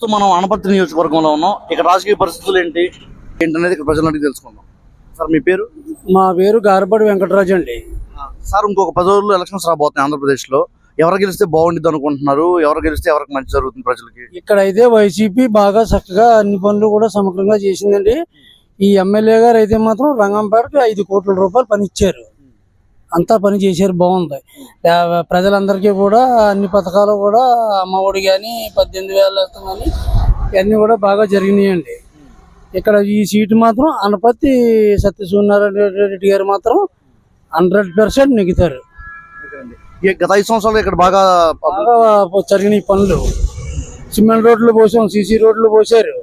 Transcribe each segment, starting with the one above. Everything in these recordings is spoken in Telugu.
ప్రస్తుతం మనం అనపర్తి నియోజకవర్గంలో ఉన్నాం. ఇక్కడ రాజకీయ పరిస్థితులు ఏంటి? ఏంటనేది ఇక్కడ ప్రజలను అడిగి తెలుసుకుందాం. సార్ మీ పేరు? మా పేరు గారపడి వెంకటరాజు అండి. సార్ ఇంకొక పది రోజుల్లో ఎలక్షన్స్ రాబోతున్నాయి ఆంధ్రప్రదేశ్లో ఎవరు గెలిస్తే బాగుండిద్ది అనుకుంటున్నారు? ఎవరు గెలిస్తే ఎవరికి మంచి జరుగుతుంది ప్రజలకి? ఇక్కడైతే వైసీపీ బాగా చక్కగా అన్ని పనులు కూడా సమగ్రంగా చేసిందండి. ఈ ఎమ్మెల్యే గారు అయితే మాత్రం రంగంపేటకి ఐదు కోట్ల రూపాయలు పని ఇచ్చారు అంతా పని చేశారు బాగుంది. ప్రజలందరికీ కూడా అన్ని పథకాలు కూడా అమ్మఒడి కానీ పద్దెనిమిది వేల కానీ ఇవన్నీ కూడా బాగా జరిగినాయండి. ఇక్కడ ఈ సీటు మాత్రం అనపత్తి సత్యసూర్యనారాయణ రెడ్డి గారు మాత్రం హండ్రెడ్ పర్సెంట్ నెగ్గుతారు. గత ఐదు సంవత్సరాలు ఇక్కడ బాగా బాగా జరిగినాయి పనులు. సిమెంట్ రోడ్లు పోసాం సీసీ రోడ్లు పోసారు.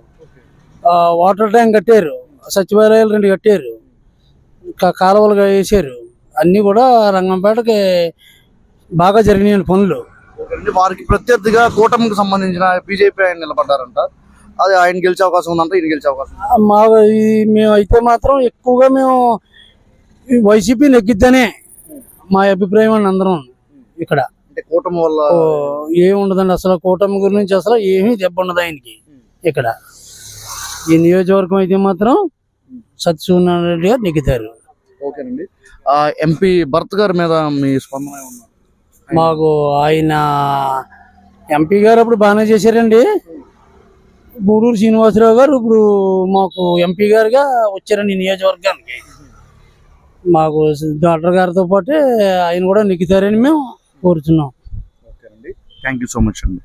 వాటర్ ట్యాంక్ కట్టారు సచివాలయాలు రెండు కట్టారు కా- కాలువలు వేసారు. అన్నీ కూడా రంగంపేటకి బాగా జరిగినాయి పనులు. వారికి ప్రత్యర్థిగా కూటమికి సంబంధించిన బీజేపీ ఆయన నిలబడ్డారంట. అది ఆయన గెలిచే అవకాశం ఉందంట ఈయన గెలిచే అవకాశం మా ఈ మేము అయితే మాత్రం ఎక్కువగా మేము వైసీపీ నెగ్గిద్దనే మా అభిప్రాయం అండి అందరం. ఇక్కడ. అంటే కూటమి వల్ల ఏమి ఉండదండి అసలు. కూటమి గురించి అసలు ఏమీ దెబ్బ ఉండదు ఆయనకి. ఇక్కడ. ఈ నియోజకవర్గం అయితే మాత్రం సత్యసూర్యనారాయణ రెడ్డి గారు నెగ్గుతారు. ఓకేనండి. ఎంపీ భరత్ గారి మీద మీ స్పందన మాకు ఆయన ఎంపీ గారు అప్పుడు బాగానే చేశారండి. గూడూరు శ్రీనివాసరావు గారు ఇప్పుడు మాకు ఎంపీ గారుగా వచ్చారండి నియోజకవర్గానికి. మాకు డాక్టర్ గారితో పాటే ఆయన కూడా నెగ్గుతారని మేము కోరుతున్నాం ఓకేనండి. థ్యాంక్ యూ సో మచ్ అండి.